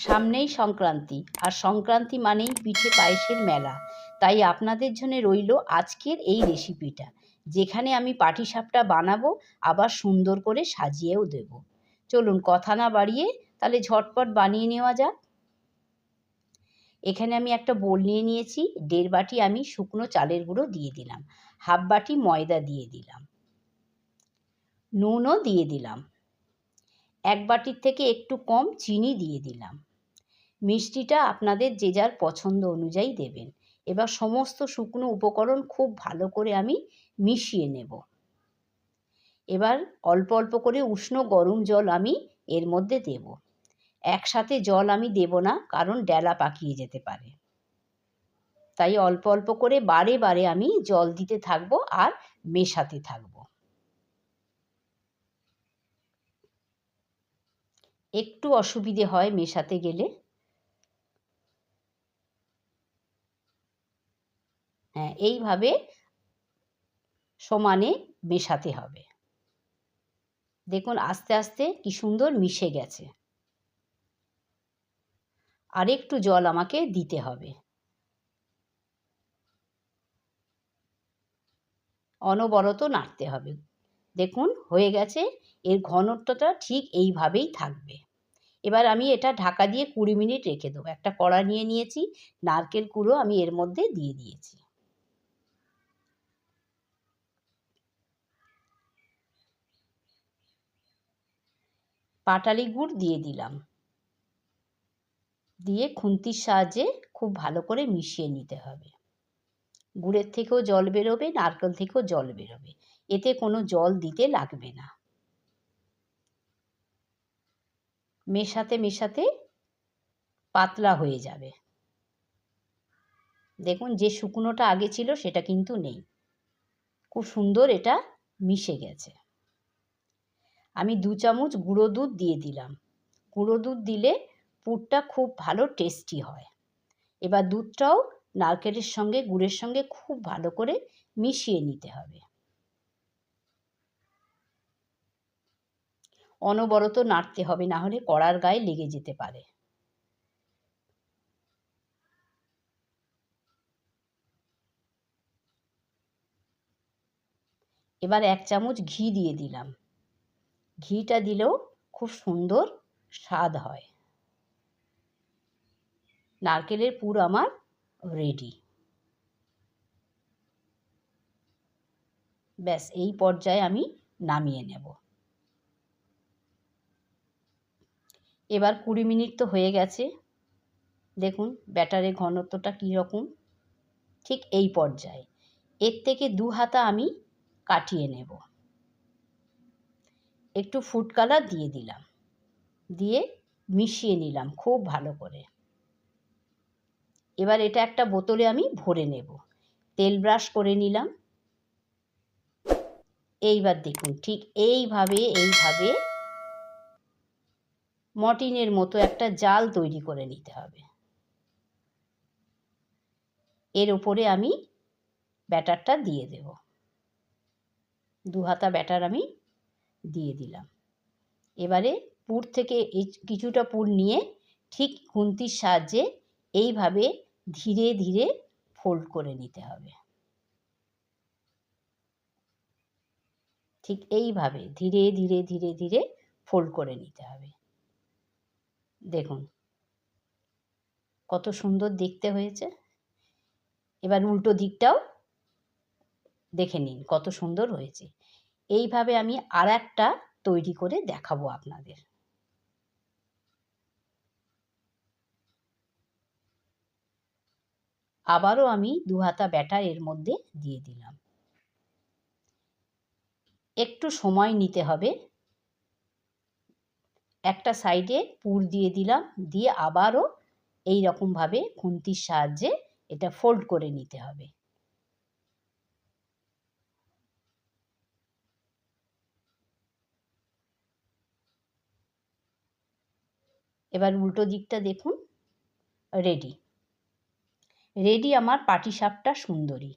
সামনেই সংক্রান্তি, আর সংক্রান্তি মানেই পিঠে পায়েসের মেলা। তাই আপনাদের জন্য রইল আজকের এই রেসিপিটা, যেখানে আমি পাটিসাপটা বানাবো, আবার সুন্দর করে সাজিয়েও দেব। চলুন কথা না বাড়িয়ে তাহলে ঝটপট বানিয়ে নেওয়া যাক। এখানে আমি একটা বোল নিয়ে নিয়েছি, দেড় বাটি আমি শুকনো চালের গুঁড়ো দিয়ে দিলাম, হাফ বাটি ময়দা দিয়ে দিলাম। নুনও দিয়ে দিলাম। এক বাটির থেকে একটু কম চিনি দিয়ে দিলাম। মিষ্টিটা আপনাদের যে যার পছন্দ অনুযায়ী দেবেন। এবার সমস্ত শুকনো উপকরণ খুব ভালো করে আমি মিশিয়ে নেব। এবার অল্প অল্প করে উষ্ণ গরম জল আমি এর মধ্যে দেব। একসাথে জল আমি দেব না, কারণ ডেলা পাকিয়ে যেতে পারে। তাই অল্প অল্প করে বারে বারে আমি জল দিতে থাকব আর মেশাতে থাকব। একটু অসুবিধে হয় মেশাতে গেলে। এইভাবে সমানে মেশাতে হবে। দেখুন, আস্তে আস্তে কি সুন্দর মিশে গেছে। আর একটু জল আমাকে দিতে হবে। অনবরত নাড়তে হবে। দেখুন, হয়ে গেছে। এর ঘনত্বটা ঠিক এইভাবেই থাকবে। এবার আমি এটা ঢাকা দিয়ে কুড়ি মিনিট রেখে দেবো। একটা কড়া নিয়ে নিয়েছি, নারকেল কুড়ো আমি এর মধ্যে দিয়ে দিয়েছি। পাটালি গুড় দিয়ে দিলাম। দিয়ে খুন্তির সাহায্যে খুব ভালো করে মিশিয়ে নিতে হবে। গুড়ের থেকেও জল বেরোবে, নারকেল থেকেও জল বেরোবে। এতে কোনো জল দিতে লাগবে না। মেশাতে মেশাতে পাতলা হয়ে যাবে। দেখুন, যে শুকনোটা আগে ছিল সেটা কিন্তু নেই। খুব সুন্দর এটা মিশে গেছে। আমি দু চামচ গুঁড়ো দুধ দিয়ে দিলাম। গুঁড়ো দুধ দিলে পুরটা খুব ভালো টেস্টি হয়। এবার দুধটাও নারকেলের সঙ্গে, গুড়ের সঙ্গে খুব ভালো করে মিশিয়ে নিতে হবে। অনবরত নাড়তে হবে, না হলে কড়ার গায়ে লেগে যেতে পারে। এবার এক চামচ ঘি দিয়ে দিলাম। ঘিটা দিলেও খুব সুন্দর স্বাদ হয়। নারকেলের পুর আমার রেডি ব্যাস, এই পর্যায়ে আমি নামিয়ে নেব। এবার কুড়ি মিনিট তো হয়ে গেছে। দেখুন ব্যাটারের ঘনত্বটা কীরকম ঠিক এই পর্যায়ে। এর থেকে দু হাতা আমি কাটিয়ে নেব। একটু ফুড কালার দিয়ে দিলাম। দিয়ে মিশিয়ে নিলাম খুব ভালো করে। এবার এটা একটা বোতলে আমি ভরে নেব। তেল ব্রাশ করে নিলাম। এইবার দেখুন ঠিক এইভাবে এইভাবে মটিনের মতো একটা জাল তৈরি করে নিতে হবে। এর উপরে আমি ব্যাটারটা দিয়ে দেব। দু হাতা ব্যাটার আমি দিয়ে দিলাম। এবারে পুর থেকে কিছুটা পুর নিয়ে ঠিক খুন্তির সাহায্যে এইভাবে ধীরে ধীরে ফোল্ড করে নিতে হবে। ঠিক এইভাবে ধীরে ধীরে ধীরে ধীরে ফোল্ড করে নিতে হবে। দেখুন, কত সুন্দর দেখতে হয়েছে। এবার উল্টো দিকটাও দেখে নিন কত সুন্দর হয়েছে। এইভাবে আমি আর একটা তৈরি করে দেখাবো আপনাদের। আবারও আমি দু হাতা ব্যাটার এর মধ্যে দিয়ে দিলাম। একটু সময় নিতে হবে। একটা সাইডে পুর দিয়ে দিলাম, দিয়ে আবারও এই রকমভাবে খুন্তির সাহায্যে এটা ফোল্ড করে নিতে হবে। এবার উল্টো দিকটা দেখুন রেডি রেডি আমার পাটি সাপটা সুন্দরী।